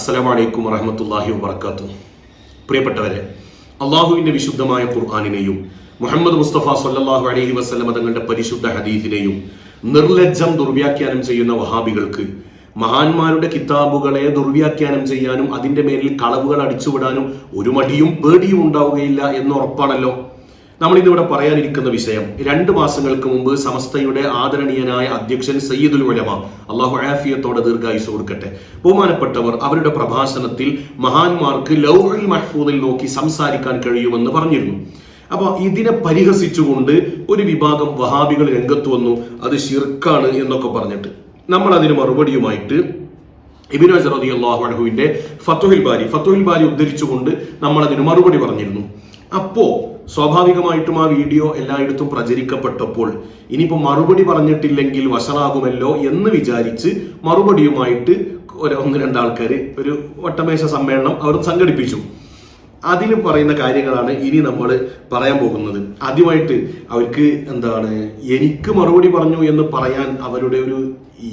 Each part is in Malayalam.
അസ്സലാമലൈക്കും വറഹമത്തല്ലാഹി വബർക്കാത്തു പ്രിയപ്പെട്ടവരെ അള്ളാഹുവിന്റെ വിശുദ്ധമായ ഖുർആാനിനെയും മുഹമ്മദ് മുസ്തഫ സല്ലല്ലാഹു അലഹി വസ്ലം തങ്ങളുടെ പരിശുദ്ധ ഹദീഫിനെയും നിർലജ്ജം ദുർവ്യാഖ്യാനം ചെയ്യുന്ന വഹാബികൾക്ക് മഹാന്മാരുടെ കിതാബുകളെ ദുർവ്യാഖ്യാനം ചെയ്യാനും അതിന്റെ മേലിൽ കളവുകൾ അടിച്ചുവിടാനും ഒരു മടിയും പേടിയും ഉണ്ടാവുകയില്ല എന്ന് ഉറപ്പാണല്ലോ. നമ്മൾ ഇന്നിവിടെ പറയാനിരിക്കുന്ന വിഷയം രണ്ട് മാസങ്ങൾക്ക് മുമ്പ് സമസ്തയുടെ ആദരണീയനായ അധ്യക്ഷൻ സയ്യിദുൽ ഉലമ അള്ളാഹു ആഫിയത്തോടെ ദീർഘായുസ് കൊടുക്കട്ടെ. ബഹുമാനപ്പെട്ടവർ അവരുടെ പ്രഭാഷണത്തിൽ മഹാന്മാർക്ക് ലൗഹുൽ മഹ്ഫൂദിൽ നോക്കി സംസാരിക്കാൻ കഴിയുമെന്ന് പറഞ്ഞിരുന്നു. അപ്പൊ ഇതിനെ പരിഹസിച്ചുകൊണ്ട് ഒരു വിഭാഗം വഹാബികൾ രംഗത്ത് വന്നു. അത് ശിർക്കാണ് എന്നൊക്കെ പറഞ്ഞിട്ട്. നമ്മൾ അതിന് മറുപടിയുമായിട്ട് ഇബിനു അസറദി അള്ളാഹു അനഹുവിന്റെ ഫത്തുഹിൽ ബാരി ഫത്തുഹിൽ ബാരി ഉദ്ധരിച്ചുകൊണ്ട് നമ്മൾ അതിന് മറുപടി പറഞ്ഞിരുന്നു. അപ്പോ സ്വാഭാവികമായിട്ടും ആ വീഡിയോ എല്ലായിടത്തും പ്രചരിക്കപ്പെട്ടപ്പോൾ ഇനിയിപ്പോൾ മറുപടി പറഞ്ഞിട്ടില്ലെങ്കിൽ വഷളാകുമല്ലോ എന്ന് വിചാരിച്ച് മറുപടിയുമായിട്ട് ഒരു ഒന്ന് രണ്ടാൾക്കാർ ഒരു ഒട്ടമേശ സമ്മേളനം അവർ സംഘടിപ്പിച്ചു. അതിൽ പറയുന്ന കാര്യങ്ങളാണ് ഇനി നമ്മൾ പറയാൻ പോകുന്നത്. ആദ്യമായിട്ട് അവർക്ക് എന്താണ് എനിക്ക് മറുപടി പറഞ്ഞു എന്ന് പറയാൻ അവരുടെ ഒരു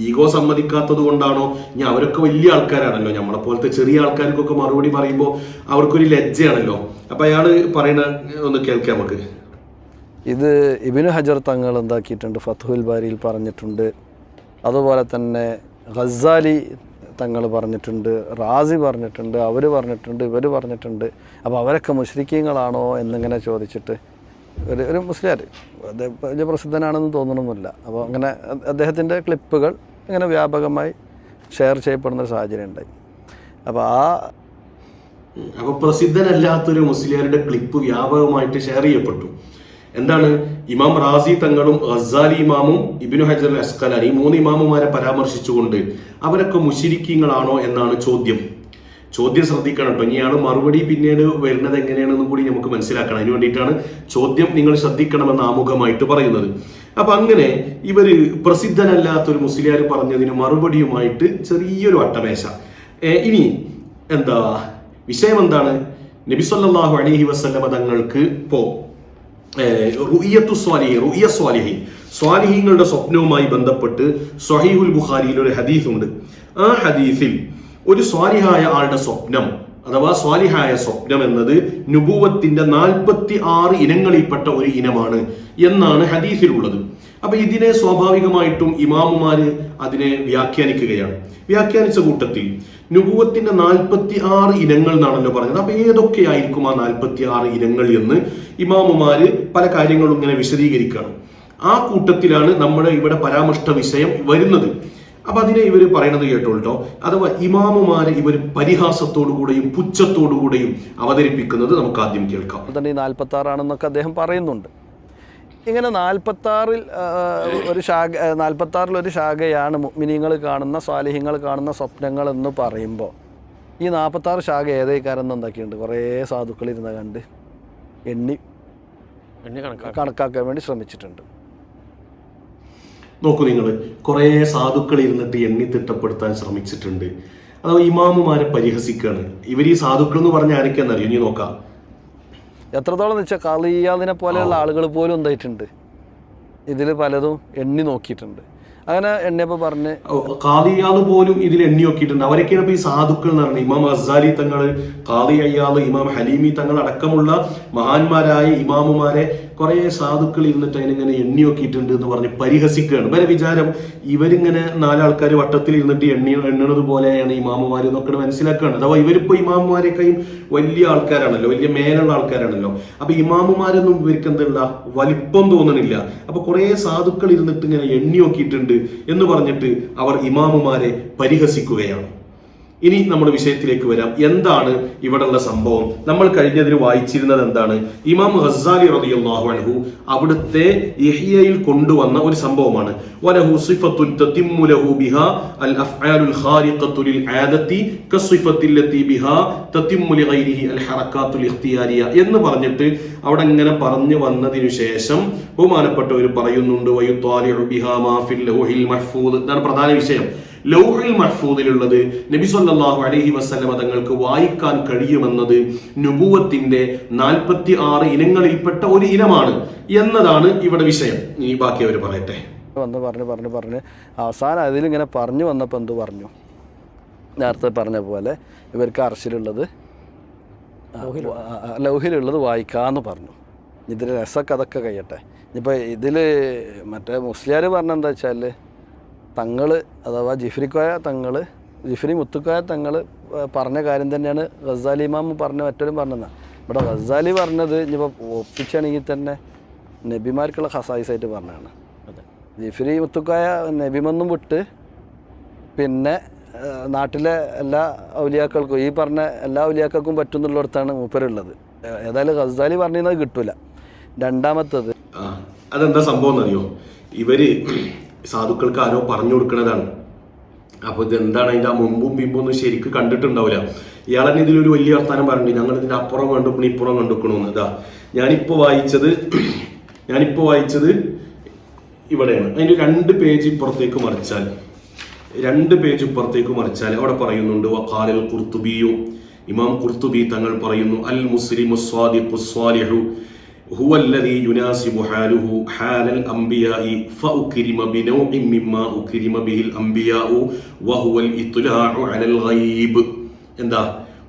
ഈഗോ സമ്മതിക്കാത്തത് കൊണ്ടാണോ? ഇനി അവരൊക്കെ വലിയ ആൾക്കാരാണല്ലോ. നമ്മളെ പോലത്തെ ചെറിയ ആൾക്കാർക്കൊക്കെ മറുപടി പറയുമ്പോൾ അവർക്കൊരു ലജ്ജയാണല്ലോ. അപ്പൊ അയാൾ പറയുന്ന ഒന്ന് കേൾക്കാം നമുക്ക്. ഇത് ഇബിനു ഹജർ തങ്ങൾ എന്താക്കിയിട്ടുണ്ട്? ഫത്തുഹുൽ ബാരിയിൽ പറഞ്ഞിട്ടുണ്ട്. അതുപോലെ തന്നെ ഖസാലി തങ്ങൾ പറഞ്ഞിട്ടുണ്ട്. റാസി പറഞ്ഞിട്ടുണ്ട്. അവർ പറഞ്ഞിട്ടുണ്ട്. ഇവർ പറഞ്ഞിട്ടുണ്ട്. അപ്പോൾ അവരൊക്കെ മുഷ്രിക്കീങ്ങളാണോ എന്നിങ്ങനെ ചോദിച്ചിട്ട് ഒരു ഒരു അദ്ദേഹം വലിയ പ്രസിദ്ധനാണെന്ന് തോന്നണമെന്നില്ല അപ്പോൾ അങ്ങനെ അദ്ദേഹത്തിന്റെ ക്ലിപ്പുകൾ ഇങ്ങനെ വ്യാപകമായി ഷെയർ ചെയ്യപ്പെടുന്ന ഒരു സാഹചര്യം ഉണ്ടായി. അപ്പോൾ ആ അപ്പൊ പ്രസിദ്ധനല്ലാത്തൊരു മുസ്ലിയാരുടെ ക്ലിപ്പ് വ്യാപകമായിട്ട് ഷെയർ ചെയ്യപ്പെട്ടു. എന്താണ്? ഇമാം റാസി തങ്ങളും ഗസാലി ഇമാമും ഇബിനു ഹജർ അസ്കലാനി മൂന്ന് ഇമാമുമാരെ പരാമർശിച്ചുകൊണ്ട് അവരൊക്കെ മുഷിരിക്കീങ്ങളാണോ എന്നാണ് ചോദ്യം. ചോദ്യം ശ്രദ്ധിക്കണം കേട്ടോ ഇനിയാണ് മറുപടി പിന്നീട് വരുന്നത് എങ്ങനെയാണെന്ന് കൂടി നമുക്ക് മനസ്സിലാക്കണം. അതിന് വേണ്ടിയിട്ടാണ് ചോദ്യം നിങ്ങൾ ശ്രദ്ധിക്കണമെന്ന് ആമുഖമായിട്ട് പറയുന്നത്. അപ്പൊ അങ്ങനെ ഇവർ പ്രസിദ്ധനല്ലാത്തൊരു മുസ്ലിയാർ പറഞ്ഞതിന് മറുപടിയുമായിട്ട് ചെറിയൊരു അട്ടമേശ. ഇനി എന്താ? വിഷയം എന്താണ്? നബിസ്വല്ലാഹു അലഹി വസ്ലമ തങ്ങൾക്ക് പോ റുയ്യത്തു സ്വാലിഹി റുയ്യ സ്വാലിഹി സ്വാലിഹീങ്ങളുടെ സ്വപ്നവുമായി ബന്ധപ്പെട്ട് സ്വഹീഹുൽ ബുഖാരിയിൽ ഒരു ഹദീസ് ഉണ്ട് ആ ഹദീസിൽ ഒരു സ്വാലിഹായ ആളുടെ സ്വപ്നം അഥവാ സ്വാലിഹായ സ്വപ്നം എന്നത് നുബൂവത്തിന്റെ നാൽപ്പത്തി ആറ് ഇനങ്ങളിൽപ്പെട്ട ഒരു ഇനമാണ് എന്നാണ് ഹദീസിലുള്ളത്. അപ്പൊ ഇതിനെ സ്വാഭാവികമായിട്ടും ഇമാമുമാര് അതിനെ വ്യാഖ്യാനിക്കുകയാണ്. വ്യാഖ്യാനിച്ച കൂട്ടത്തിൽ നുപൂവത്തിന്റെ നാൽപ്പത്തി ആറ് ഇനങ്ങൾ എന്നാണല്ലോ പറഞ്ഞത്. അപ്പൊ ഏതൊക്കെയായിരിക്കും ആ നാൽപ്പത്തി ആറ് ഇനങ്ങൾ എന്ന് ഇമാമുമാര് പല കാര്യങ്ങളും ഇങ്ങനെ വിശദീകരിക്കുകയാണ്. ആ കൂട്ടത്തിലാണ് നമ്മുടെ ഇവിടെ പരാമർഷ്ട വിഷയം വരുന്നത്. അപ്പൊ അതിനെ ഇവർ പറയണത് കേട്ടോട്ടോ അഥവാ ഇമാമുമാരെ ഇവർ പരിഹാസത്തോടുകൂടെയും പുച്ഛത്തോടുകൂടെയും അവതരിപ്പിക്കുന്നത് നമുക്ക് ആദ്യം കേൾക്കാം. നാൽപ്പത്തി തന്നെ ഈ നാൽപ്പത്താറാണെന്നൊക്കെ അദ്ദേഹം പറയുന്നുണ്ട്. ഇങ്ങനെ നാൽപ്പത്താറിൽ ഒരു ശാഖ നാൽപ്പത്താറിൽ ഒരു ശാഖയാണ് മിനിങ്ങൾ കാണുന്ന സ്വാലിഹ്യങ്ങൾ കാണുന്ന സ്വപ്നങ്ങൾ എന്ന് പറയുമ്പോൾ ഈ നാൽപ്പത്താറ് ശാഖ ഏതേക്കാരെന്ന് എന്തൊക്കെയുണ്ട്? കുറേ സാധുക്കൾ ഇരുന്ന കണ്ട് എണ്ണി എണ്ണി കണക്കാക്കാം കണക്കാക്കാൻ വേണ്ടി ശ്രമിച്ചിട്ടുണ്ട്. നോക്കൂ നിങ്ങൾ കുറേ സാധുക്കൾ ഇരുന്നിട്ട് എണ്ണി തിട്ടപ്പെടുത്താൻ ശ്രമിച്ചിട്ടുണ്ട്. അഥവാ ഇമാമുമാരെ പരിഹസിക്കുകയാണ് ഇവർ ഈ സാധുക്കൾ എന്ന് പറഞ്ഞ ആരൊക്കെയാണെന്നറിയോ? ഇനി നോക്കാം. എത്രത്തോളം എന്ന് വെച്ചാൽ കളിയാതിനെ പോലെയുള്ള ആളുകൾ പോലും എന്തായിട്ടുണ്ട്? ഇതിൽ പലതും എണ്ണി നോക്കിയിട്ടുണ്ട്. അങ്ങനെ എണ്ണിയപ്പോൾ പറഞ്ഞ് കാദിയാൾ പോലും ഇതിൽ എണ്ണി നോക്കിയിട്ടുണ്ട്. അവരൊക്കെയാണ് ഈ സാധുക്കൾ എന്ന് പറയുന്നത്. ഇമാം അസാലി തങ്ങൾ കാദി ഇമാം ഹലീമി തങ്ങൾ അടക്കമുള്ള മഹാന്മാരായ ഇമാമുമാരെ കുറെ സാധുക്കൾ ഇരുന്നിട്ട് അതിനിങ്ങനെ എണ്ണി നോക്കിയിട്ടുണ്ട് എന്ന് പറഞ്ഞ് പരിഹസിക്കുകയാണ്. ഇവരെ വിചാരം ഇവരിങ്ങനെ നാലാൾക്കാർ വട്ടത്തിൽ ഇരുന്നിട്ട് എണ്ണി എണ്ണണത് പോലെയാണ് ഇമാമുമാർ എന്നൊക്കെ മനസ്സിലാക്കുകയാണ്. അഥവാ ഇവരിപ്പോ ഇമാമുമാരെയൊക്കെയും വലിയ ആൾക്കാരാണല്ലോ വലിയ മേലുള്ള ആൾക്കാരാണല്ലോ. അപ്പൊ ഇമാമുമാരൊന്നും ഇവർക്ക് എന്തുള്ള വലിപ്പം തോന്നണില്ല. അപ്പൊ കുറേ സാധുക്കൾ ഇരുന്നിട്ട് ഇങ്ങനെ എണ്ണി നോക്കിയിട്ടുണ്ട് എന്ന് പറഞ്ഞിട്ട് അവർ ഇമാമുമാരെ പരിഹസിക്കുകയാണ്. ഇനി നമ്മുടെ വിഷയത്തിലേക്ക് വരാം. എന്താണ് ഇവിടെയുള്ള സംഭവം? നമ്മൾ കഴിഞ്ഞതിൽ വായിച്ചിരുന്നത് എന്താണ്? ഇമാം ഹസാലി റളിയല്ലാഹു അൻഹു അവിടുത്തെ യഹിയയിൽ കൊണ്ടുവന്ന ഒരു സംഭവമാണ്. എന്ന് പറഞ്ഞിട്ട് അവിടെ ഇങ്ങനെ പറഞ്ഞു വന്നതിനു ശേഷം ബഹുമാനപ്പെട്ടവർ പറയുന്നുണ്ട് പ്രധാന വിഷയം. ലൗഹുൽ മഹ്ഫൂദിലുള്ളത്. നബി സല്ലല്ലാഹു അലൈഹി വസല്ലമ തങ്ങൾക്ക് വായിക്കാൻ കഴിയുമെന്നത് നുപൂവത്തിന്റെ നാൽപ്പത്തി ആറ് ഇനങ്ങളിൽപ്പെട്ട ഒരു ഇനമാണ് എന്നതാണ് ഇവിടെ വിഷയം. ഈ ബാക്കി അവർ പറയട്ടെ. വന്ന് പറഞ്ഞ് പറഞ്ഞ് പറഞ്ഞ് അവസാനം അതിലിങ്ങനെ പറഞ്ഞു വന്നപ്പോൾ എന്ത് പറഞ്ഞു? നേരത്തെ പറഞ്ഞ പോലെ ഇവർക്ക് അർശിലുള്ളത് ലൗഹിലുള്ളത്. വായിക്കാന്ന് പറഞ്ഞു. ഇതിൽ രസക്കഥക്കെ കഴിയട്ടെ. ഇനിയിപ്പോൾ ഇതിൽ മറ്റേ മുസ്ലിയാർ പറഞ്ഞെന്താ വെച്ചാൽ തങ്ങൾ അഥവാ ജിഫ്രിക്കോയ തങ്ങൾ ജിഫ്രി മുത്തുക്കോയ തങ്ങൾ പറഞ്ഞ കാര്യം തന്നെയാണ് ഗസാലി ഇമാം പറഞ്ഞ മറ്റൊരു പറഞ്ഞത്. ഇവിടെ ഗസാലി പറഞ്ഞത് ഇനിയിപ്പോൾ ഒപ്പിച്ചാണെങ്കിൽ തന്നെ നബിമാർക്കുള്ള ഹസായിസായിട്ട് പറഞ്ഞതാണ്. അതെ. ജിഫ്രി മുത്തുക്കോയ നബിമെന്നും വിട്ട് പിന്നെ നാട്ടിലെ എല്ലാ ഔലിയാക്കൾക്കും ഈ പറഞ്ഞ എല്ലാ ഔലിയാക്കൾക്കും പറ്റുന്നുള്ളിടത്താണ് മൂപ്പരുള്ളത്. ഏതായാലും ഗസാലി പറഞ്ഞത് കിട്ടൂല. രണ്ടാമത്തത് അതെന്താ സംഭവം എന്നറിയോ? ഇവർ സാധുക്കൾക്ക് ആരോ പറഞ്ഞു കൊടുക്കുന്നതാണ് അപ്പോൾ ഇതെന്താണ് അതിന്റെ ആ മുമ്പും പിമ്പും ഒന്നും ശരിക്കും കണ്ടിട്ടുണ്ടാവില്ല. ഇയാളെന്നെ ഇതിലൊരു വലിയ വർത്താനം പറഞ്ഞിട്ടുണ്ട്. ഞങ്ങൾ ഇതിന്റെ അപ്പുറം കണ്ടുക്കണു ഇപ്പുറം കണ്ടുക്കണമെന്ന് ഇതാ ഞാനിപ്പോ വായിച്ചത് ഞാനിപ്പോ വായിച്ചത് ഇവിടെയാണ്. അതിന്റെ രണ്ട് പേജ് ഇപ്പുറത്തേക്ക് മറിച്ചാൽ രണ്ട് പേജ് ഇപ്പുറത്തേക്ക് മറിച്ചാൽ അവിടെ പറയുന്നുണ്ട് വഖാലൽ കുർത്തുബിയും ഇമാം ഖുർത്തുബി തങ്ങൾ പറയുന്നു അൽ മുസ്ലിമു സ്വാദിഖു സ്വാലിഹു. هو الذي يناسب حاله حال الأنبياء فأكرم بنوع مما أكرم به الأنبياء وهو الإطلاع على الغيب എന്താ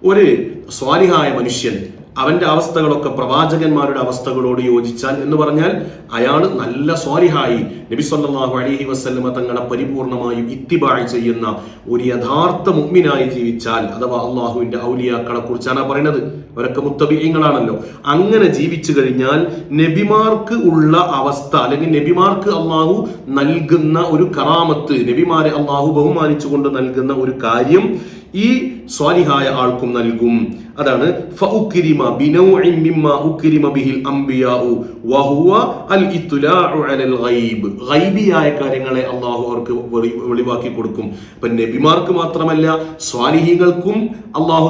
ഒരു സ്വാലിഹായ മനുഷ്യൻ അവന്റെ അവസ്ഥകളൊക്കെ പ്രവാചകന്മാരുടെ അവസ്ഥകളോട് യോജിച്ചാൽ എന്ന് പറഞ്ഞാൽ അയാൾ നല്ല സ്വാലിഹായി നബി സല്ലല്ലാഹു അലൈഹി വസല്ലമ തങ്ങളെ പരിപൂർണമായും ഇത്തിബായി ചെയ്യുന്ന ഒരു യഥാർത്ഥ മുഗ്മിനായി ജീവിച്ചാൽ അഥവാ അള്ളാഹുവിന്റെ ഔലിയാക്കളെ കുറിച്ചാണ് പറയുന്നത്. അവരൊക്കെ മുത്തബിയങ്ങളാണല്ലോ അങ്ങനെ ജീവിച്ചു കഴിഞ്ഞാൽ നബിമാർക്ക് ഉള്ള അവസ്ഥ അല്ലെങ്കിൽ നബിമാർക്ക് അള്ളാഹു നൽകുന്ന ഒരു കറാമത്ത് നബിമാരെ അള്ളാഹു ബഹുമാനിച്ചുകൊണ്ട് നൽകുന്ന ഒരു കാര്യം ഈ സ്വാലിഹായ ആൾക്കും നൽകും. അതാണ് ഗൈബിയായ കാര്യങ്ങളെ അള്ളാഹു അവർക്ക് വെളിവാക്കി കൊടുക്കും. ഇപ്പൊ നബിമാർക്ക് മാത്രമല്ല സ്വാലിഹികൾക്കും അള്ളാഹു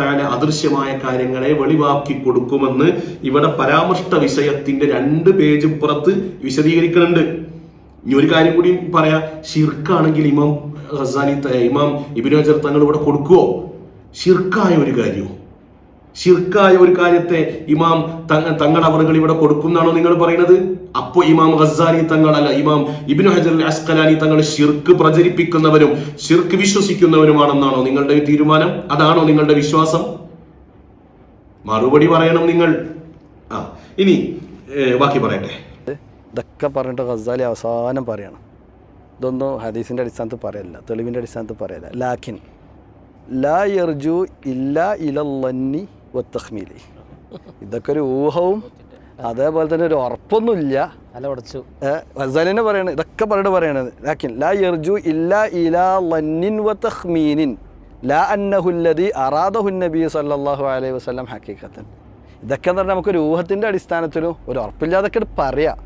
തആല അദൃശ്യമായ കാര്യങ്ങളെ വെളിവാക്കി കൊടുക്കുമെന്ന് ഇവിടെ പരാമർഷ്ട വിഷയത്തിന്റെ രണ്ട് പേജ് പുറത്ത് വിശദീകരിക്കുന്നുണ്ട് ഇനി ഒരു കാര്യം കൂടി പറയാ. ഷിർക്കാണെങ്കിൽ ഇമാം ഇമാം ഇബിനു ഹജർ തങ്ങൾ ഇവിടെ കൊടുക്കുവോ? ഷിർക്കായ ഒരു കാര്യവും. ശിർക്കായ ഒരു കാര്യത്തെ ഇമാം തങ്ങ തങ്ങളുടെ അവറുകൾ ഇവിടെ കൊടുക്കുന്നാണോ നിങ്ങൾ പറയുന്നത്? അപ്പോ ഇമാം ഹസാനി തങ്ങളല്ല ഇമാം ഇബിനു ഹജർ അസ്കലാനി തങ്ങൾ ശിർക്ക് പ്രചരിപ്പിക്കുന്നവരും ശിർക്ക് വിശ്വസിക്കുന്നവരുമാണെന്നാണോ നിങ്ങളുടെ തീരുമാനം? അതാണോ നിങ്ങളുടെ വിശ്വാസം? മറുപടി പറയണം നിങ്ങൾ. ആ ഇനി ബാക്കി പറയട്ടെ. ഇതൊക്കെ പറഞ്ഞിട്ട് ഹസാലി അവസാനം പറയണം. ഇതൊന്നും ഹദീസിന്റെ അടിസ്ഥാനത്ത് പറയല്ല തെളിവിന്റെ അടിസ്ഥാനത്ത് പറയല്ല ലാക്കിൻ ലാ യർജു ഇല്ലാ ഇലല്ലന്നി വത്തഖ്മീലി. ഇതൊക്കെ ഒരു ഊഹവും അതേപോലെ തന്നെ ഒരു ഉറപ്പൊന്നുമില്ല. അല ഉടച്ചു. പറയണ പറയണത് ഇതൊക്കെ പറഞ്ഞിട്ട് പറയണത്. ലാക്കിൻ ലാ യർജു ഇല്ലാ ഇലാ ലന്നിൻ വതഖ്മീനിൻ ലാ അന്നഹുല്ലദി അറാദഹു നബി സല്ലല്ലാഹു അലൈഹി വസല്ലം ഹക്കീഖത്തൻ ഇതൊക്കെ എന്ന് പറഞ്ഞാൽ നമുക്കൊരു ഊഹത്തിന്റെ അടിസ്ഥാനത്തിലും ഒരു ഉറപ്പില്ലാതൊക്കെ പറയാം.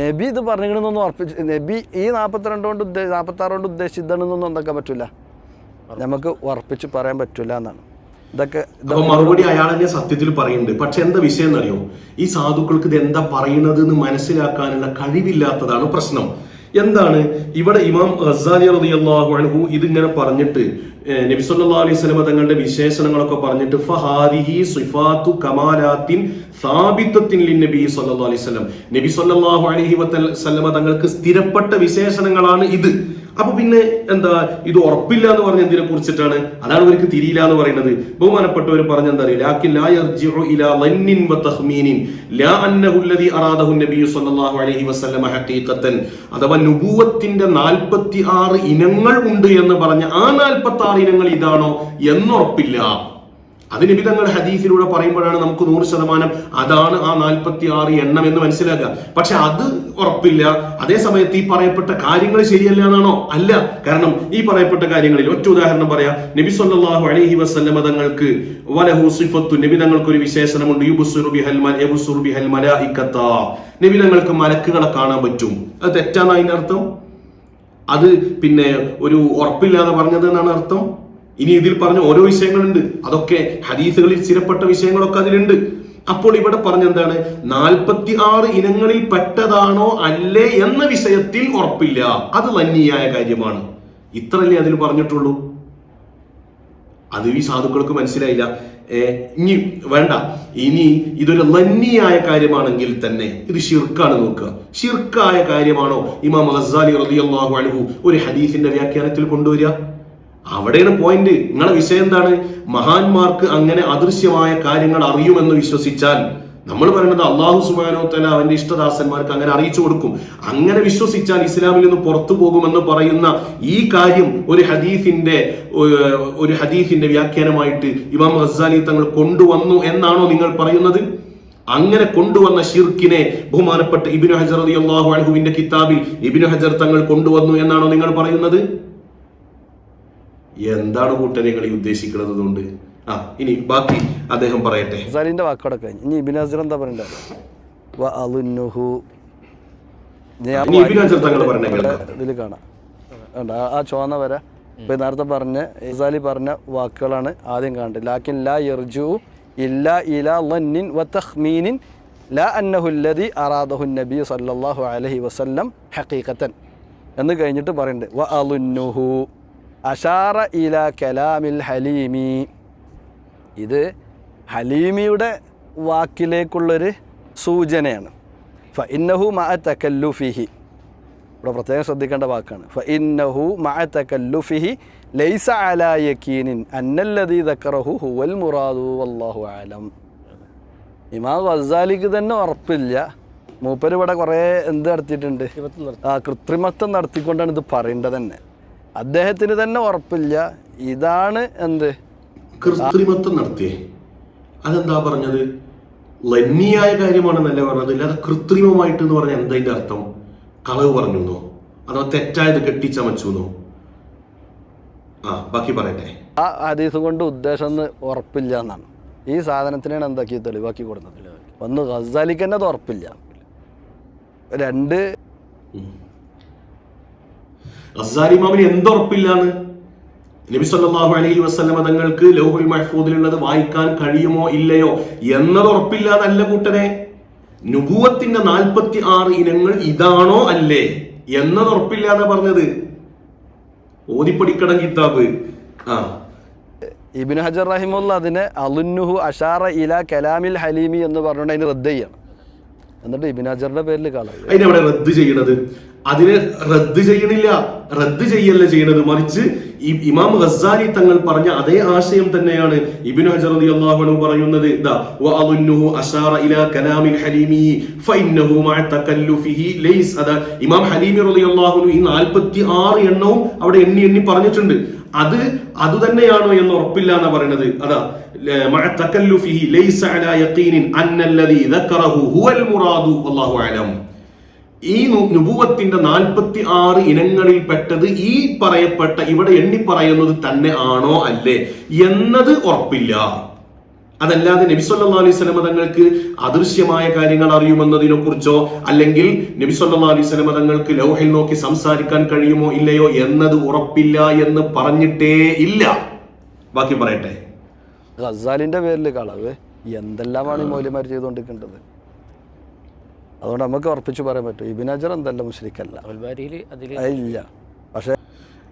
നബി ഇത് പറഞ്ഞിരുന്നൊന്നും ഉറപ്പിച്ച് നബി ഈ നാൽപ്പത്തിരണ്ട് കൊണ്ട് ഉദ്ദേശ നാൽപ്പത്താറ് കൊണ്ട് ഉദ്ദേശിച്ചതാണെന്നൊന്നും എന്താക്കാൻ പറ്റില്ല നമുക്ക് ഉറപ്പിച്ച് പറയാൻ പറ്റില്ല എന്നാണ്. ഇതൊക്കെ മറുപടി അയാൾ തന്നെ സത്യത്തിൽ പറയുന്നുണ്ട്. പക്ഷെ എന്താ വിഷയം എന്നറിയോ? ഈ സാധുക്കൾക്ക് ഇത് എന്താ പറയുന്നത് എന്ന് മനസ്സിലാക്കാനുള്ള കഴിവില്ലാത്തതാണ് പ്രശ്നം. എന്താണ്? ഇവിടെ ഇമാം ഖസാലി റളിയല്ലാഹു അൻഹു ഇതിങ്ങനെ പറഞ്ഞിട്ട് നബി സല്ലല്ലാഹു അലൈഹി വസല്ലമ തങ്ങളുടെ വിശേഷണങ്ങളൊക്കെ പറഞ്ഞിട്ട് ഫഹാദിഹി സിഫാത്തു കമാലാത്തിൻ സാബിത്തത്തിൻ നബി സല്ലല്ലാഹു അലൈഹി വസല്ലം. നബി സല്ലല്ലാഹു അലൈഹി വസല്ലമ തങ്ങൾക്ക് സ്ഥിരപ്പെട്ട വിശേഷണങ്ങളാണ് ഇത്. അപ്പൊ പിന്നെ എന്താ ഇത് ഉറപ്പില്ല എന്ന് പറഞ്ഞ എന്തിനെ കുറിച്ചിട്ടാണ്? അതാണ് ഇവർക്ക് തിരിയില്ല എന്ന് പറയുന്നത്. ബഹുമാനപ്പെട്ടവർ പറഞ്ഞ എന്താ നുബുവത്തിന്റെ 46 ഇനങ്ങൾ ഉണ്ട് എന്ന് പറഞ്ഞ ആ 46 ഇനങ്ങൾ ഇതാണോ? എന്നുറപ്പില്ല അത് നിബിതങ്ങൾ ഹദീസിലൂടെ പറയുമ്പോഴാണ് നമുക്ക് നൂറ് ശതമാനം അതാണ് ആ നാൽപ്പത്തി ആറ് എണ്ണം എന്ന് മനസ്സിലാക്കുക. പക്ഷെ അത് ഉറപ്പില്ല. അതേ സമയത്ത് ഈ പറയപ്പെട്ട കാര്യങ്ങൾ ശരിയല്ല എന്നാണോ? അല്ല. കാരണം ഈ പറയപ്പെട്ട കാര്യങ്ങളിൽ ഒറ്റ ഉദാഹരണം പറയാ. നബി സല്ലല്ലാഹു അലൈഹി വസല്ലമ തങ്ങൾക്ക് വലഹു സിഫത്തു നബി തങ്ങൾക്ക് ഒരു വിശേഷണമുണ്ട്. യുബ്സുറു ബിഹൽ യബ്സുറു ബിഹൽ മലായിക്കത്ത. നബി തങ്ങൾക്ക് മലക്കുകളെ കാണാൻ പറ്റും. അത് തെറ്റാണ് അതിന്റെ അർത്ഥം? അത് പിന്നെ ഒരു ഉറപ്പില്ലാതെ പറഞ്ഞത് എന്നാണ് അർത്ഥം? ഇനി ഇതിൽ പറഞ്ഞ ഓരോ വിഷയങ്ങളുണ്ട്. അതൊക്കെ ഹദീസുകളിൽ സ്ഥിരപ്പെട്ട വിഷയങ്ങളൊക്കെ അതിലുണ്ട്. അപ്പോൾ ഇവിടെ പറഞ്ഞ എന്താണ്? നാൽപ്പത്തി ആറ് ഇനങ്ങളിൽ പെട്ടതാണോ അല്ലേ എന്ന വിഷയത്തിൽ ഉറപ്പില്ല. അത് വന്യായ കാര്യമാണ്. ഇത്രല്ലേ അതിൽ പറഞ്ഞിട്ടുള്ളൂ. അത് ഈ സാധുക്കൾക്ക് മനസ്സിലായില്ല. ഇനി വേണ്ട. ഇനി ഇതൊരു ലന്നിയായ കാര്യമാണെങ്കിൽ തന്നെ ഇത് ഷിർക്കാണ് നോക്കുക. ഷിർക്കായ കാര്യമാണോ? ഇമാം ഗസാലി റളിയല്ലാഹു അൻഹു ഒരു ഹദീസിന്റെ വ്യാഖ്യാനത്തിൽ കൊണ്ടുവരിക. അവിടെയാണ് പോയിന്റ് നിങ്ങളുടെ വിഷയം എന്താണ്? മഹാന്മാർക്ക് അങ്ങനെ അദൃശ്യമായ കാര്യങ്ങൾ അറിയുമെന്ന് വിശ്വസിച്ചാൽ നമ്മൾ പറയുന്നത് അള്ളാഹു സുബാനോ തല അവന്റെ ഇഷ്ടദാസന്മാർക്ക് അങ്ങനെ അറിയിച്ചു കൊടുക്കും. അങ്ങനെ വിശ്വസിച്ചാൽ ഇസ്ലാമിൽ നിന്ന് പുറത്തു പോകുമെന്ന് പറയുന്ന ഈ കാര്യം ഒരു ഹദീഫിന്റെ ഒരു ഹദീഫിന്റെ വ്യാഖ്യാനമായിട്ട് ഇമാം ഹസാലി തങ്ങൾ കൊണ്ടുവന്നു എന്നാണോ നിങ്ങൾ പറയുന്നത്? അങ്ങനെ കൊണ്ടുവന്ന ഷിർക്കിനെ ബഹുമാനപ്പെട്ട ഇബിനു ഹജർ അലി അള്ളാഹു അലഹുവിന്റെ കിതാബിൽ ഇബിനു ഹജർ തങ്ങൾ കൊണ്ടുവന്നു എന്നാണോ നിങ്ങൾ പറയുന്നത്? എന്താണ് കൂട്ടരെ നിങ്ങൾ ഈ ഉദ്ദേശിക്കുന്നത് കൊണ്ട് ആ ഇനി ബാക്കി അദ്ദേഹം പറയട്ടെ. ഗസാലിന്റെ വാക്കോടെ കഴിഞ്ഞു. ഇനി ഇബിൻ ഹസർ എന്താ പറയണ്ടേ. ഇതിൽ കാണാം. ആ ചുവന്ന വര. ഇപ്പൊ നേരത്തെ പറഞ്ഞ ഇസാലി പറഞ്ഞ വാക്കുകളാണ് ആദ്യം കാണേണ്ടത്. ലാക്കിൻ ലാ യർജു ഇല്ല ഇല ലന്നിൻ വീനിൻ ലാ അന്നഹുല്ലതി അറാദഹു നബി സല്ലാഹു അലഹി വസല്ലം ഹക്കീഖത്തൻ എന്ന് കഴിഞ്ഞിട്ട് പറയുന്നുണ്ട് വ അലുന്നുഹു. അഷാറ ഇല കലാമിൽ ഹലീമി. ഇത് ഹലീമിയുടെ വാക്കിലേക്കുള്ളൊരു സൂചനയാണ്. ഫ ഇന്നഹു മഅ തക്കല്ലുഫിഹി ഇവിടെ പ്രത്യേകം ശ്രദ്ധിക്കേണ്ട വാക്കാണ്. ഫ ഇന്നഹു മഅ തക്കല്ലുഫിഹി ലൈസ അല യക്കീനിൻ അന്നല്ലദീ ദക്കറഹു ഹുവൽ മുറാദു വല്ലാഹു ആലം ഇമാം ഗസാലിക്ക് തന്നെ ഉറപ്പില്ല. മൂപ്പര് ഇവിടെ കുറേ എന്ത് നടത്തിയിട്ടുണ്ട്? ആ കൃത്രിമത്വം നടത്തിക്കൊണ്ടാണ് ഇത് പറയേണ്ടത് തന്നെ. അദ്ദേഹത്തിന് തന്നെ ഉറപ്പില്ല. ഇതാണ് എന്ത്? കൃത്രിമത്വം നടത്തിയേ. അതെന്താ പറഞ്ഞത്? ലന്നിയായ കാര്യമാണെന്നല്ല പറഞ്ഞത്? അല്ലാതെ കൃത്രിമമായിട്ട് എന്ന് പറഞ്ഞാൽ എന്താ ഇതിന്റെ അർത്ഥം? കളവ് പറഞ്ഞു എന്നോ അതോ തെറ്റായത് കെട്ടിച്ചമച്ചു എന്നോ ആ ബാക്കി പറയട്ടെ. ആ ഹദീസ് കൊണ്ട് ഉദ്ദേശം എന്ന് ഉറപ്പില്ല എന്നാണ്. ഈ സാധനത്തിനാണ് എന്താക്കി തെളിവാക്കി കൊടുക്കുന്നത് ഒന്ന് ഗസാലിക്ക് തന്നെ അത് ഉറപ്പില്ല. രണ്ട് അസാരി മാമിന് എന്തുറപ്പില്ലാന്ന്? നബി സല്ലാഹു അലൈഹി വസ്ലമ തങ്ങൾക്ക് ലൗഹുൽ മഹ്ഫൂദിലുള്ളത് വായിക്കാൻ കഴിയുമോ ഇല്ലയോ എന്നത് ഉറപ്പില്ലാതല്ല കൂട്ടനെ നുബുവത്തിന്റെ നാൽപ്പത്തി ആറ് ഇനങ്ങൾ ഇതാണോ അല്ലേ? എന്നത് ഉറപ്പില്ലാതെ പറഞ്ഞത്. ഓതിപ്പടിക്കടം കിതാബ്. ആ. ഇബിൻ ഹജർ റഹിമുള്ള അതിനെ അലുന്നുഹു അഷാറ ഇല കലാമിൽ ഹലീമി എന്ന് പറഞ്ഞുകൊണ്ട് അതിന് റദ്ദ് ചെയ്യണം. എന്നിട്ട് ഇബിൻ ഹജറിന്റെ പേരിൽ കാണാം അതിനെ റദ്ദ് ചെയ്യണത്? അതിന് റദ്ദ് ചെയ്യണില്ല. റദ്ദ് ചെയ്യല്ല ചെയ്യണത്? മറിച്ച് ഈ ഇമാം ഗസാലി തങ്ങൾ പറഞ്ഞ അതേ ആശയം തന്നെയാണ് ഇബ്നു ഹജർ റളിയല്ലാഹു അൻഹു പറയുന്നത്. ഇലാ ഹലീമി ഫഇന്നഹു മഅ ഇമാം ഹലീമി ഈ 46 എണ്ണവും അവിടെ എണ്ണി എണ്ണി പറഞ്ഞിട്ടുണ്ട്. അത് അത് തന്നെയാണോ എന്ന് ഉറപ്പില്ല എന്നാ പറയുന്നത് അതാ മഅ ലൈസ അലാ യഖീനിൻ അന്നല്ലദീ ദക്കറഹു ഹുവൽ മുറാദു വല്ലാഹു അലം. ഈ നുപൂവത്തിന്റെ നാൽപ്പത്തി ആറ് ഇനങ്ങളിൽ പെട്ടത് ഈ പറയപ്പെട്ട ഇവിടെ എണ്ണി പറയുന്നത് തന്നെ ആണോ അല്ലേ? എന്നത് ഉറപ്പില്ല. അതല്ലാതെ നബി സല്ലല്ലാഹു അലൈഹി തങ്ങൾക്ക് അദൃശ്യമായ കാര്യങ്ങൾ അറിയുമെന്നതിനെ കുറിച്ചോ അല്ലെങ്കിൽ നബി സല്ലല്ലാഹു അലൈഹി വസല്ലമ തങ്ങൾക്ക് ലൗഹിൽ നോക്കി സംസാരിക്കാൻ കഴിയുമോ ഇല്ലയോ എന്നത് ഉറപ്പില്ല എന്ന് പറഞ്ഞിട്ടേ ഇല്ല. ബാക്കി പറയട്ടെ. പേരിൽ കളവ് എന്തെല്ലാമാണ് മൗല്യമാർ ചെയ്തുകൊണ്ടിരിക്കേണ്ടത്? അതുകൊണ്ട് നമുക്ക് ഉറപ്പിച്ച് പറയാൻ പറ്റും. ഇബിൻ ഹജർ എന്തല്ല മുസ്ലിക്കല്ല ഇല്ല പക്ഷേ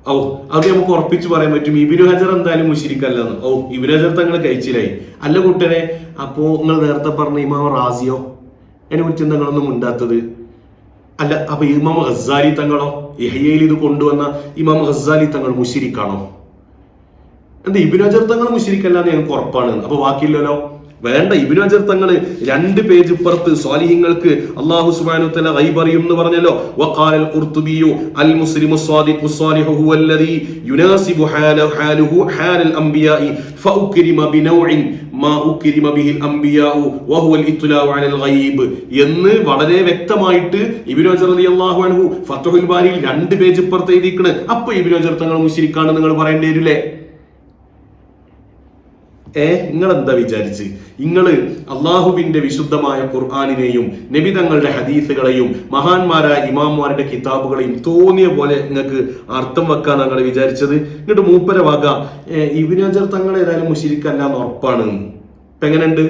ഓ അത് നമുക്ക് ഉറപ്പിച്ച് പറയാൻ പറ്റും. ഇബിനു ഹജർ എന്തായാലും മുഷിരിക്കല്ലെന്ന് ഓ ഇബിനു ഹജർ തങ്ങൾ കഴിച്ചില്ലായി അല്ല കൂട്ടരെ അപ്പോ നിങ്ങൾ നേരത്തെ പറഞ്ഞ ഇമാം റാസിയോ? അതിനെ കുറിച്ച് നിങ്ങളൊന്നും ഉണ്ടാത്തത് അല്ല അപ്പൊ ഇമാം ഹസാലി തങ്ങളോ? ഇഹയയിൽ ഇത് കൊണ്ടുവന്ന ഇമാം ഹസാലി തങ്ങൾ മുഷിരിക്കാണോ എന്താ ഇബിനു ഹജർ തങ്ങൾ മുഷിരിക്കല്ലാന്ന് ഞങ്ങൾക്ക് ഉറപ്പാണ്. അപ്പൊ ബാക്കിയില്ലല്ലോ വേണ്ട ഇബിനു ഹജർ തങ്ങൾ രണ്ട് പേജ് ഇപ്പുറത്ത് സ്വാലിഹിങ്ങൾക്ക് അള്ളാഹു സുബാനു തല ഗൈബ് എന്ന് പറഞ്ഞല്ലോ. വഖാല അൽ ഖുർത്തുബിയു അൽ മുസ്ലിമു സ്വാദിഖു സ്വാലിഹു ഹുവ അല്ലദി യുനാസിബു ഹാല ഹാലുഹു ഹാലൽ അംബിയാഇ ഫഉക്രിമ ബിനൗഇൻ മാ ഉക്രിമ ബിഹിൽ അംബിയാഉ വഹുവ ഇത്ലാഉ ഗൈബ് എന്ന് വളരെ വ്യക്തമായിട്ട് ഇബ്നു അജർ റളിയല്ലാഹു അൻഹു ഫത്ഹുൽ ബാരിയിൽ രണ്ട് പേജ് ഇപ്പുറത്ത് എഴുതിയിരിക്കണ് അപ്പൊ ഇബ്നു അജർ തങ്ങൾ മുശ്രിക്കാണ് നിങ്ങൾ പറയേണ്ടി വരില്ലേ? ഏ നിങ്ങൾ എന്താ വിചാരിച്ച്? നിങ്ങൾ അള്ളാഹുവിന്റെ വിശുദ്ധമായ ഖുർആാനിനെയും നബിതങ്ങളുടെ ഹദീസുകളെയും മഹാന്മാരായ ഇമാമുമാരുടെ കിതാബുകളെയും തോന്നിയ പോലെ നിങ്ങൾക്ക് അർത്ഥം വെക്കാൻ ഞങ്ങൾ വിചാരിച്ചത്? എന്നിട്ട് മൂപ്പര വക ഇബിനാജർ തങ്ങൾ ഏതായാലും മുഷിരിക്കല്ല എന്ന് ഉറപ്പാണ്. ഇപ്പം എങ്ങനെയുണ്ട്?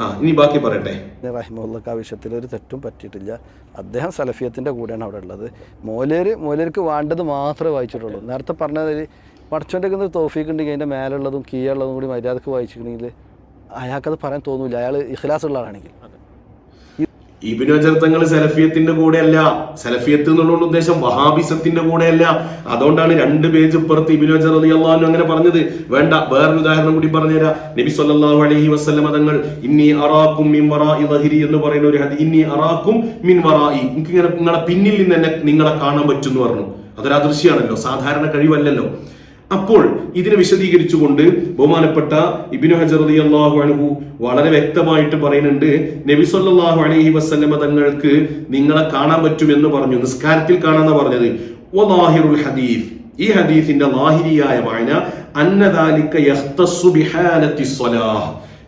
ആ ഇനി ബാക്കി പറയട്ടെ. റഹിമുള്ളക്ക് ആ ഒരു തെറ്റും പറ്റിയിട്ടില്ല. അദ്ദേഹം സലഫിയത്തിന്റെ കൂടെയാണ് അവിടെ ഉള്ളത്. മോലേർ മോലേർക്ക് വേണ്ടത് മാത്രമേ വായിച്ചിട്ടുള്ളൂ. നേരത്തെ പറഞ്ഞത് പഠിച്ചോന്റെ തോഫീക്ക് ഉണ്ടെങ്കിൽ അതിന്റെ മേലുള്ളതും കീഴുള്ളതും കൂടി മര്യാദയ്ക്ക് വായിച്ചിട്ടുണ്ടെങ്കിൽ അയാൾക്കത് പറയാൻ തോന്നില്ല. അയാൾ ഇഖ്ലാസ് ഉള്ള ആളാണെങ്കിൽ ഇബിനോചർത്തങ്ങൾ സെലഫിയത്തിന്റെ കൂടെയല്ല. സെലഫിയത്ത് എന്നുള്ള ഉദ്ദേശം വഹാബിസത്തിന്റെ കൂടെയല്ല. അതുകൊണ്ടാണ് രണ്ട് പേജ് ഇപ്പുറത്ത് ഇബിനോചർ അള്ളാഹു അങ്ങനെ പറഞ്ഞത്. വേണ്ട വേറൊരു ഉദാഹരണം കൂടി പറഞ്ഞുതരാം. നബി സല്ലല്ലാഹു അലൈഹി വസല്ലമ തങ്ങൾ ഇന്നി അറാക്കും മിൻ വറാഇ എന്ന് പറയുന്ന ഒരു ഹദി ഇന്നി അറാക്കും മിൻ വറാഇ എനിക്ക് നിങ്ങളെ പിന്നിൽ നിന്ന് എന്നെ നിങ്ങളെ കാണാൻ പറ്റും എന്ന് പറഞ്ഞു. അതൊരു അദൃശ്യമാണല്ലോ. സാധാരണ കഴിവല്ലല്ലോ. അപ്പോൾ ഇതിനെ വിശദീകരിച്ചുകൊണ്ട് ബഹുമാനപ്പെട്ട ഇബിനു ഹജർ അലി അള്ളാഹു അൻഹു വളരെ വ്യക്തമായിട്ട് പറയുന്നുണ്ട് നബി സല്ലാഹു അലഹി വസല്ലമ തങ്ങൾക്ക് നിങ്ങളെ കാണാൻ പറ്റുമെന്ന് പറഞ്ഞു. നിസ്കാരത്തിൽ കാണാന്ന പറഞ്ഞത്. ഹദീസ്. ഈ ഹദീഫിന്റെ ലാഹിരിയായ വായന അന്നദാലിക യഖ്തസ്സു ബിഹാലത്തി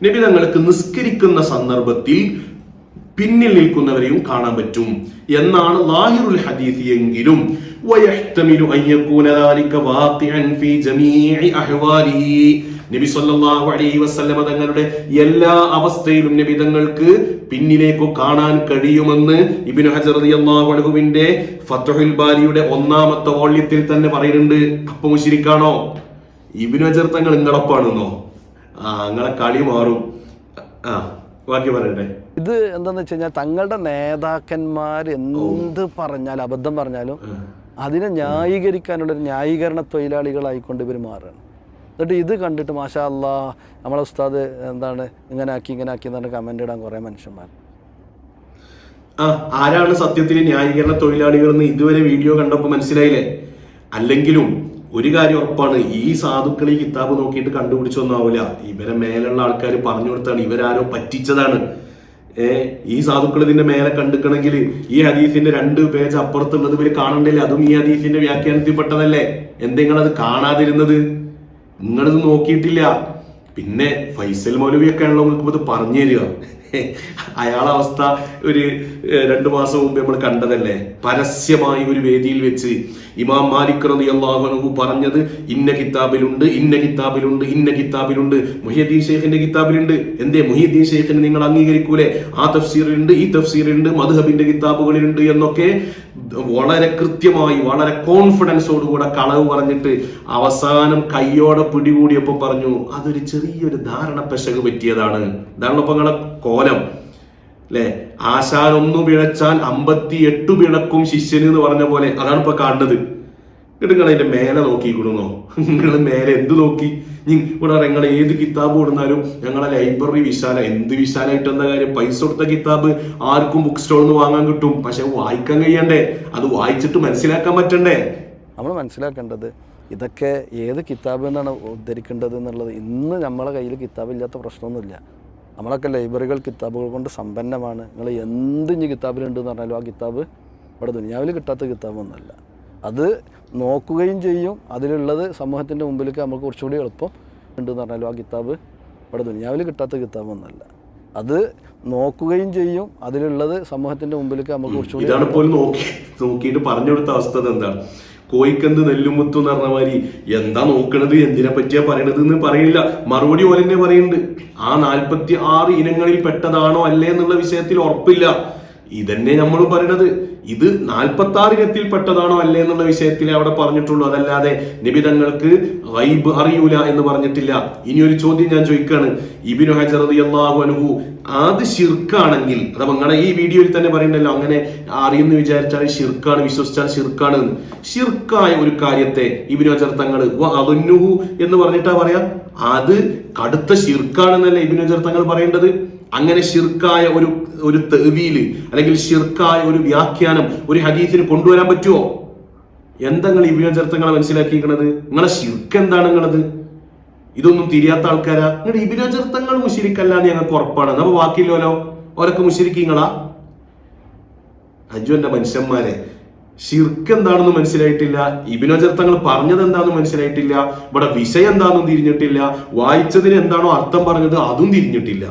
നബി തങ്ങൾക്ക് നിസ്കരിക്കുന്ന സന്ദർഭത്തിൽ പിന്നിൽ നിൽക്കുന്നവരെയും കാണാൻ പറ്റും. എന്നാണ് ലാഹിറുൽ ഹദീഫ് എങ്കിലും ويحتمل أن يكون ذلك واقعا في جميع أحواله നബി സല്ലല്ലാഹു അലൈഹി വസല്ലമ തങ്ങളുടെ എല്ലാ അവസ്ഥയിലും നബി തങ്ങൾക്ക് പിന്നിലേക്ക് കാണാൻ കഴിയുമെന്ന് ഇബ്നു ഹജർ റളിയല്ലാഹു അൻഹുവിന്റെ ഫത്ഹുൽ ബാരിയുടെ ഒന്നാമത്തെ വോള്യത്തിൽ തന്നെ പറയുന്നുണ്ട് അപ്പൊ മുശ്രിക്കാണോ ഇബ്നു ഹജർ തങ്ങൾ നിങ്ങളൊപ്പാണെന്നോ ആ നിങ്ങളെ കളി മാറും ആ ബാക്കി പറയട്ടെ ഇത് എന്താന്ന് വെച്ച് കഴിഞ്ഞാൽ തങ്ങളുടെ നേതാക്കന്മാർ എന്ത് പറഞ്ഞാലും അബദ്ധം പറഞ്ഞാലും അതിനെ ന്യായീകരിക്കാനുള്ള ഒരു ന്യായീകരണ തൊഴിലാളികളായിക്കൊണ്ട് ഇവർ മാറുകയാണ്. എന്നിട്ട് ഇത് കണ്ടിട്ട് മാഷാ അല്ലാ നമ്മളെ ഉസ്താദ് എന്താണ് ഇങ്ങനെ ആക്കി ഇങ്ങനെ ആക്കി എന്ന് പറഞ്ഞ് കമന്റ് ഇടാൻ കുറേ മനുഷ്യന്മാർ ആ ആരാണ് സത്യത്തിൽ ന്യായീകരണ തൊഴിലാളികൾ എന്ന് ഇതുവരെ വീഡിയോ കണ്ടപ്പോൾ മനസ്സിലായില്ലേ? അല്ലെങ്കിലും ഒരു കാര്യം ഉറപ്പാണ് ഈ സാധുക്കൾ ഈ കിതാബ് നോക്കിയിട്ട് കണ്ടുപിടിച്ചൊന്നും ആവില്ല. ഇവരെ മേലുള്ള ആൾക്കാർ പറഞ്ഞു കൊടുത്താണ് ഇവരാരോ പറ്റിച്ചതാണ്. ഈ സാധുക്കൾ ഇതിന്റെ മേലെ കണ്ടുക്കണമെങ്കിൽ ഈ ഹദീസിന്റെ രണ്ട് പേജ് അപ്പുറത്തുള്ളത് ഇവർ കാണണ്ടല്ലേ അതും ഈ ഹദീസിന്റെ വ്യാഖ്യാനത്തിൽപ്പെട്ടതല്ലേ? എന്തെങ്കിലും അത് കാണാതിരുന്നത്? നിങ്ങളിത് നോക്കിയിട്ടില്ല. പിന്നെ ഫൈസൽ മൗലവിയൊക്കെ ആണല്ലോ നിങ്ങൾക്ക് ഇത് പറഞ്ഞു തരിക. അയാളെ അവസ്ഥ ഒരു രണ്ടു മാസം മുമ്പ് നമ്മൾ കണ്ടതല്ലേ? പരസ്യമായി ഒരു വേദിയിൽ വെച്ച് ഇമാം മാലിക് റളിയല്ലാഹു പറഞ്ഞത് ഇന്ന കിതാബിലുണ്ട് ഇന്ന കിതാബിലുണ്ട് ഇന്ന കിതാബിലുണ്ട്. മുഹിയദ്ദീൻ ഷെയ്ഖിന്റെ കിതാബിലുണ്ട്. എന്തേ മുഹിയദ്ദീൻ ഷെയ്ഖിനെ നിങ്ങൾ അംഗീകരിക്കൂലേ? ആ തഫ്സീറിലുണ്ട് ഈ തഫ്സീറിലുണ്ട് മധുഹബിന്റെ കിതാബുകളിലുണ്ട് എന്നൊക്കെ വളരെ കൃത്യമായി വളരെ കോൺഫിഡൻസോടുകൂടെ കളവ് പറഞ്ഞിട്ട് അവസാനം കയ്യോടെ പിടികൂടിയപ്പോ പറഞ്ഞു അതൊരു ചെറിയൊരു ധാരണ പെശക് പറ്റിയതാണ് നിങ്ങളെ കോലം. അല്ലെ ആശാൻ ഒന്ന് പിഴച്ചാൽ അമ്പത്തി എട്ട് പിഴക്കും ശിഷ്യന് എന്ന് പറഞ്ഞ പോലെ അതാണ് ഇപ്പൊ കാണുന്നത്. നിങ്ങൾ അതിന്റെ മേലെ നോക്കിക്കണോ നിങ്ങൾ മേലെ എന്ത് നോക്കി? ഇവിടെ നിങ്ങൾ ഏത് കിതാബ് കൊടുന്നാലും ഞങ്ങളെ ലൈബ്രറി വിശാല എന്ത് വിശാലായിട്ട് എന്താ കാര്യം? പൈസ കൊടുത്ത കിതാബ് ആർക്കും ബുക്ക് സ്റ്റോളിൽ നിന്ന് വാങ്ങാൻ കിട്ടും. പക്ഷെ വായിക്കാൻ കഴിയണ്ടേ? അത് വായിച്ചിട്ട് മനസ്സിലാക്കാൻ പറ്റണ്ടേ? നമ്മൾ മനസ്സിലാക്കേണ്ടത് ഇതൊക്കെ ഏത് കിതാബ് എന്നാണ് ഉദ്ധരിക്കേണ്ടത് എന്നുള്ളത്? ഇന്ന് നമ്മളെ കയ്യിൽ കിതാബ് ഇല്ലാത്ത പ്രശ്നമൊന്നുമില്ല. നമ്മളൊക്കെ ലൈബ്രറികൾ കിതാബുകൾ കൊണ്ട് സമ്പന്നമാണ്. നിങ്ങൾ എന്ത് ഇനി കിതാബിലുണ്ട് എന്ന് പറഞ്ഞാലും ആ കിതാബ് ഇവിടെ ദുനിയാവിൽ കിട്ടാത്ത കിതാബൊന്നുമല്ല. അത് നോക്കുകയും ചെയ്യും. അതിലുള്ളത് സമൂഹത്തിന്റെ മുമ്പിലേക്ക് നമുക്ക് കുറച്ചുകൂടി എളുപ്പം ഉണ്ട് എന്ന് പറഞ്ഞാലും ആ കിതാബ് ഇവിടെ ദുനിയാവിൽ കിട്ടാത്ത കിതാബൊന്നുമല്ല. അത് നോക്കുകയും ചെയ്യും. അതിലുള്ളത് സമൂഹത്തിന്റെ മുമ്പിലേക്ക് നമുക്ക് കുറച്ചുകൂടി ഇതാണ് നോക്കി നോക്കിയിട്ട് പറഞ്ഞു കൊടുത്ത അവസ്ഥ എന്താണ് കോയിക്കെന്ത് നെല്ലുമുത്തു എന്ന് പറഞ്ഞ മാതിരി. എന്താ നോക്കണത്? എന്തിനെ പറ്റിയാ പറയണത് എന്ന് പറയില്ല. മറുപടി പോലെ തന്നെ പറയുന്നുണ്ട് ആ നാൽപ്പത്തി ആറ് ഇനങ്ങളിൽ പെട്ടതാണോ അല്ലേ എന്നുള്ള വിഷയത്തിൽ ഉറപ്പില്ല. ഇതന്നെ നമ്മൾ പറയണത്. ഇത് നാൽപ്പത്തി ആറ് ഇനത്തിൽ പെട്ടതാണോ അല്ലേ എന്നുള്ള വിഷയത്തിൽ അവിടെ പറഞ്ഞിട്ടുള്ളൂ. അതല്ലാതെ നിബിതങ്ങൾക്ക് വൈബ് അറിയൂല എന്ന് പറഞ്ഞിട്ടില്ല. ഇനി ഒരു ചോദ്യം ഞാൻ ചോദിക്കാണ്. ഇബിനു ഹജർ റളിയല്ലാഹു അൻഹു അത് ഷിർക്കാണെങ്കിൽ അത് അങ്ങനെ ഈ വീഡിയോയിൽ തന്നെ പറയണ്ടല്ലോ അങ്ങനെ അറിയുമെന്ന് വിചാരിച്ചാൽ ഷിർക്കാണ് വിശ്വസിച്ചാൽ ശിർക്കാണ് ശിർക്കായ ഒരു കാര്യത്തെ ഇബിനു ഹജർ തങ്ങൾ അതൊന്നുഹു എന്ന് പറഞ്ഞിട്ടാ പറയാ. അത് കടുത്ത ഷിർക്കാണെന്നല്ലേ ഇബിനു ഹജർ തങ്ങൾ പറയേണ്ടത്. അങ്ങനെ ശിർക്കായ ഒരു ഒരു തെവീൽ അല്ലെങ്കിൽ ശിർക്കായ ഒരു വ്യാഖ്യാനം ഒരു ഹദീസിന് കൊണ്ടുവരാൻ പറ്റുമോ എന്താ നിങ്ങൾ ഇബിനു ഹജർ തങ്ങളെ മനസ്സിലാക്കിയിരിക്കണത്? നിങ്ങളെ ശിർക്ക് എന്താണ് നിങ്ങളത് ഇതൊന്നും തിരിയാത്ത ആൾക്കാരാ? നിങ്ങളുടെ ഇബിനോചർത്തങ്ങൾ മുഷിരിക്കല്ല എന്ന് ഞങ്ങൾക്ക് ഉറപ്പാണ്. നമ്മൾ ബാക്കിയില്ലല്ലോ ഓരൊക്കെ മുഷിരിക്കീങ്ങളാ? അജ്വന്റെ മനുഷ്യന്മാരെ ശിർക്ക് എന്താണെന്ന് മനസ്സിലായിട്ടില്ല ഇബിനോചർത്തങ്ങൾ പറഞ്ഞത് എന്താണെന്ന് മനസ്സിലായിട്ടില്ല ഇവിടെ വിഷയം എന്താണെന്നും തിരിഞ്ഞിട്ടില്ല വായിച്ചതിന് എന്താണോ അർത്ഥം പറഞ്ഞത് അതും തിരിഞ്ഞിട്ടില്ല.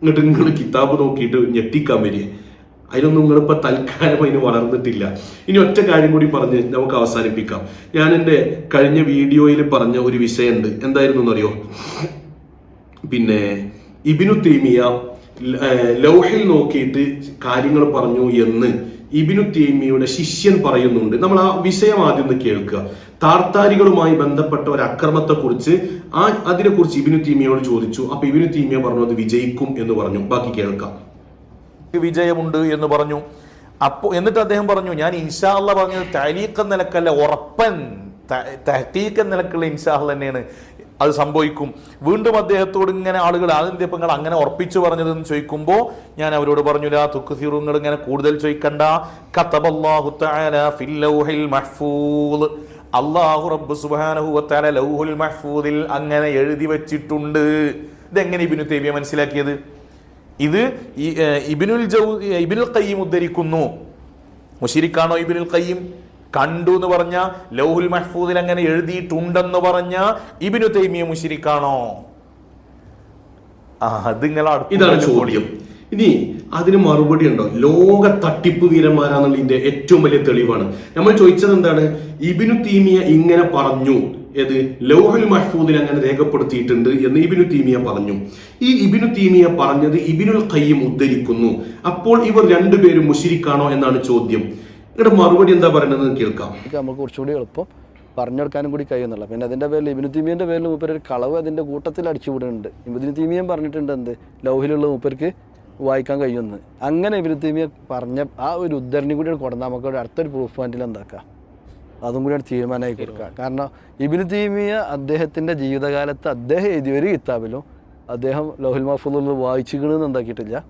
എന്നിട്ട് നിങ്ങൾ കിതാബ് നോക്കിയിട്ട് ഞെട്ടിക്കാൻ വരിക അതിനൊന്നും നിങ്ങളിപ്പോൾ തൽക്കാലം അതിന് വളർന്നിട്ടില്ല. ഇനി ഒറ്റ കാര്യം കൂടി പറഞ്ഞ് നമുക്ക് അവസാനിപ്പിക്കാം. ഞാൻ എന്റെ കഴിഞ്ഞ വീഡിയോയിൽ പറഞ്ഞ ഒരു വിഷയമുണ്ട്. എന്തായിരുന്നു എന്നറിയോ? പിന്നെ ഇബിനു തീമിയ ലൗഹിൽ നോക്കിയിട്ട് കാര്യങ്ങൾ പറഞ്ഞു എന്ന് ഇബിനു തീമിയുടെ ശിഷ്യൻ പറയുന്നുണ്ട്. നമ്മൾ ആ വിഷയം ആദ്യം ഒന്ന് കേൾക്കുക. താർത്താരികളുമായി ബന്ധപ്പെട്ട ഒരു അക്രമത്തെക്കുറിച്ച് ആ അതിനെക്കുറിച്ച് ഇബിനു തീമിയോട് ചോദിച്ചു. അപ്പൊ ഇബിനു തീമിയ പറഞ്ഞു അത് വിജയിക്കും എന്ന് പറഞ്ഞു. ബാക്കി കേൾക്കാം. വിജയമുണ്ട് എന്ന് പറഞ്ഞു. അപ്പോൾ എന്നിട്ട് അദ്ദേഹം പറഞ്ഞു ഞാൻ ഇൻഷാ അല്ല പറഞ്ഞത് തലീഖ നിലക്കല്ല ഉറപ്പൻ. തഹീഖ് നിലക്കുള്ള ഇൻഷാ അല്ല തന്നെയാണ്. അത് സംഭവിക്കും. വീണ്ടും അദ്ദേഹത്തോട് ഇങ്ങനെ ആളുകൾ നിങ്ങൾ അങ്ങനെ ഉറപ്പിച്ചു പറഞ്ഞതെന്ന് ചോദിക്കുമ്പോൾ ഞാൻ അവരോട് പറഞ്ഞു ലാ തുക്ക് നിങ്ങൾ ഇങ്ങനെ കൂടുതൽ ചോദിക്കണ്ട. കത്തബല്ലാഹു ഫിൽ ലൗഹിൽ അള്ളാഹു റബ്ബ് സുബ്ഹാനഹു വതആല ലൗഹുൽ മഹ്ഫൂദിൽ അങ്ങനെ എഴുതി വെച്ചിട്ടുണ്ട്. ഇതെങ്ങനെ ഇബിനു തേവിയ മനസ്സിലാക്കിയത്? ഇത് ഇബിനുൽ ജൗ ഇബ്നുൽ ഖയ്യിം ഉദ്ധരിക്കുന്നു. മുഷിരിക്കാണോ ഇബിനുൽ ഖയ്യിം? കണ്ടു എന്ന് പറഞ്ഞ ലൗഹുൽ മഹ്ഫൂദിൽ അങ്ങനെ എഴുതിയിട്ടുണ്ടെന്ന് പറഞ്ഞ ഇബിനു തൈമിയ മുഷിരിക്കാണോ ഇതാണ് ചോദ്യം. ഇനി അതിന് മറുപടി ഉണ്ടോ? ലോക തട്ടിപ്പ് വീരന്മാരാന്നുള്ള ഇതിന്റെ ഏറ്റവും വലിയ തെളിവാണ്. നമ്മൾ ചോദിച്ചത് എന്താണ്? ഇബിനു തീമിയ ഇങ്ങനെ പറഞ്ഞു. ഏത്? ലൗഹുൽ മഹ്ഫൂദിൽ അങ്ങനെ രേഖപ്പെടുത്തിയിട്ടുണ്ട് എന്ന് ഇബിനു തീമിയ പറഞ്ഞു. ഈ ഇബിനു തീമിയ പറഞ്ഞത് ഇബിനുൽ ഖയ്യിം ഉദ്ധരിക്കുന്നു. അപ്പോൾ ഇവർ രണ്ടുപേരും മുഷിരിക്കാണോ എന്നാണ് ചോദ്യം. ഇവിടെ മറുപടി എന്താ പറയുന്നത് കേൾക്കാം. നമുക്ക് കുറച്ചുകൂടി എളുപ്പം പറഞ്ഞെടുക്കാനും കൂടി കഴിയുന്നുള്ളൂ. പിന്നെ അതിന്റെ പേരിൽ ഇബിനു തീമിയന്റെ പേരിൽ മൂപ്പര് ഒരു കളവ് അതിന്റെ കൂട്ടത്തിൽ അടിച്ചു വിടുന്നുണ്ട് ഇബിനു തീമിയൻ പറഞ്ഞിട്ടുണ്ട് എന്ത്? ലൗഹിലുള്ള മൂപ്പർക്ക് വായിക്കാൻ കഴിയുമെന്ന്. അങ്ങനെ ഇബിനു തീമിയ പറഞ്ഞ ആ ഒരു ഉദ്ധരണി കൂടി കൊടുത്താൽ നമുക്ക് അടുത്തൊരു പ്രൂഫ് പോയിന്റിൽ എന്താക്കാം? അതും കൂടി തീരുമാനമായി കൊടുക്കുക. കാരണം ഇബിന് തീമിയ അദ്ദേഹത്തിന്റെ ജീവിതകാലത്ത് അദ്ദേഹം എഴുതിയ ഒരു കിതാബിലും അദ്ദേഹം ലോഹുൽ മഹഫൂദുള്ള വായിച്ചിക്കണമെന്ന് എന്താക്കിയിട്ടില്ല?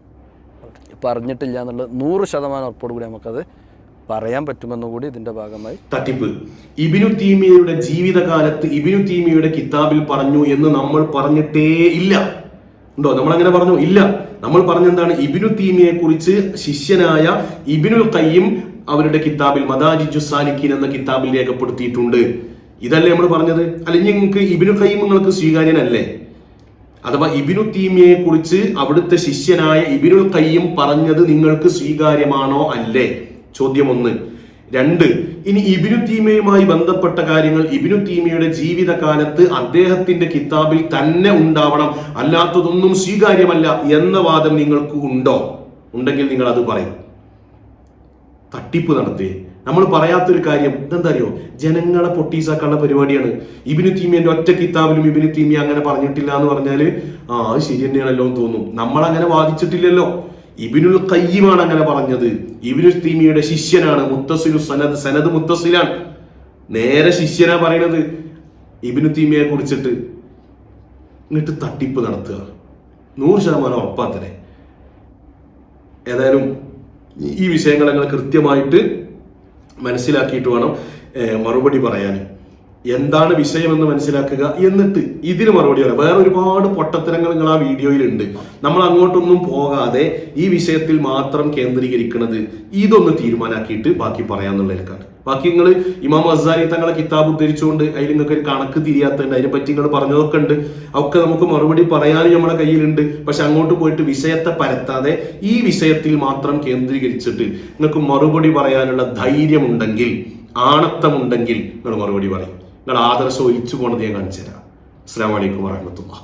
പറഞ്ഞിട്ടില്ല എന്നുള്ളത് നൂറ് ശതമാനം ഉറപ്പോട് കൂടി നമുക്കത് പറയാൻ പറ്റുമെന്നും കൂടി ഇതിന്റെ ഭാഗമായി തട്ടിപ്പ്. ഇബിനു തീമിയയുടെ ജീവിതകാലത്ത് ഇബിനു തീമിയയുടെ കിതാബിൽ പറഞ്ഞു എന്ന് നമ്മൾ പറഞ്ഞിട്ടേ ഇല്ല. ഉണ്ടോ? നമ്മൾ അങ്ങനെ പറഞ്ഞു ഇല്ല. നമ്മൾ പറഞ്ഞെന്താണ്? ഇബിനു തീമിയെ കുറിച്ച് ശിഷ്യനായ ഇബിനുൽ കയ്യും അവരുടെ കിതാബിൽ മദാജിജു സാലിഖീൻ എന്ന കിതാബിൽ രേഖപ്പെടുത്തിയിട്ടുണ്ട്. ഇതല്ലേ നമ്മൾ പറഞ്ഞത്? അല്ലെങ്കിൽ നിങ്ങൾക്ക് ഇബിനു കയ്യും നിങ്ങൾക്ക് സ്വീകാര്യനല്ലേ? അഥവാ ഇബിനു തീമിയെ കുറിച്ച് അവിടുത്തെ ശിഷ്യനായ ഇബിനുൽ കയ്യും പറഞ്ഞത് നിങ്ങൾക്ക് സ്വീകാര്യമാണോ അല്ലേ? ചോദ്യം ഒന്ന് രണ്ട് ഇനി ഇബിനു തീമയുമായി ബന്ധപ്പെട്ട കാര്യങ്ങൾ ഇബിനു തീമയുടെ ജീവിതകാലത്ത് അദ്ദേഹത്തിന്റെ കിതാബിൽ തന്നെ ഉണ്ടാവണം അല്ലാത്തതൊന്നും സ്വീകാര്യമല്ല എന്ന വാദം നിങ്ങൾക്ക് ഉണ്ടോ? ഉണ്ടെങ്കിൽ നിങ്ങൾ അത് പറയും. തട്ടിപ്പ് നടത്തി. നമ്മൾ പറയാത്തൊരു കാര്യം ഇതെന്താ അറിയോ ജനങ്ങളെ പൊട്ടീസാക്കാനുള്ള പരിപാടിയാണ്. ഇബിനു തീമിയന്റെ ഒറ്റ കിതാബിലും ഇബിനു തീമി അങ്ങനെ പറഞ്ഞിട്ടില്ല എന്ന് പറഞ്ഞാൽ ആ അത് ശരി തന്നെയാണല്ലോ എന്ന് തോന്നും. നമ്മൾ അങ്ങനെ വാദിച്ചിട്ടില്ലല്ലോ. ഇബിനുൽ കയ്യമാണ് അങ്ങനെ പറഞ്ഞത്. ഇബിനു തീമിയുടെ ശിഷ്യനാണ് മുത്തസിലു സനദ് സനദ് മുത്തസിലാണ്. നേരെ ശിഷ്യനാ പറയണത്. ഇബിനു തീമിയെ കുറിച്ചിട്ട് എന്നിട്ട് തട്ടിപ്പ് നടത്തുക. നൂറ് ശതമാനം ഉറപ്പാത്തനെ ഏതായാലും ഈ- വിഷയങ്ങൾ നിങ്ങൾ കൃത്യമായിട്ട് മനസ്സിലാക്കിയിട്ട് വേണം മറുപടി പറയാൻ. എന്താണ് വിഷയമെന്ന് മനസ്സിലാക്കുക എന്നിട്ട് ഇതിന് മറുപടി പറയാം. വേറെ ഒരുപാട് പൊട്ടത്തരങ്ങൾ നിങ്ങൾ ആ വീഡിയോയിലുണ്ട്. നമ്മൾ അങ്ങോട്ടൊന്നും പോകാതെ ഈ വിഷയത്തിൽ മാത്രം കേന്ദ്രീകരിക്കുന്നത് ഇതൊന്ന് തീരുമാനാക്കിയിട്ട് ബാക്കി പറയാന്നുള്ളതിലേക്കാണ്. ബാക്കി നിങ്ങൾ ഇമാം അസാരി തങ്ങളെ കിതാബ് ഉദ്ധരിച്ചുകൊണ്ട് അതിൽ നിങ്ങൾക്ക് ഒരു കണക്ക് തിരിയാത്തുണ്ട് അതിനെപ്പറ്റി നിങ്ങൾ പറഞ്ഞതൊക്കെ ഉണ്ട്. ഒക്കെ നമുക്ക് മറുപടി പറയാനും നമ്മുടെ കയ്യിലുണ്ട്. പക്ഷെ അങ്ങോട്ട് പോയിട്ട് വിഷയത്തെ പരത്താതെ ഈ വിഷയത്തിൽ മാത്രം കേന്ദ്രീകരിച്ചിട്ട് നിങ്ങൾക്ക് മറുപടി പറയാനുള്ള ധൈര്യമുണ്ടെങ്കിൽ ആണത്തമുണ്ടെങ്കിൽ നിങ്ങൾ മറുപടി പറയും. നിങ്ങൾ ആദർശം ഒലിച്ചു പോണത് ഞാൻ കാണിച്ചു തരാം അസ്സാം വലൈക്കും വാഹമത്തുള്ള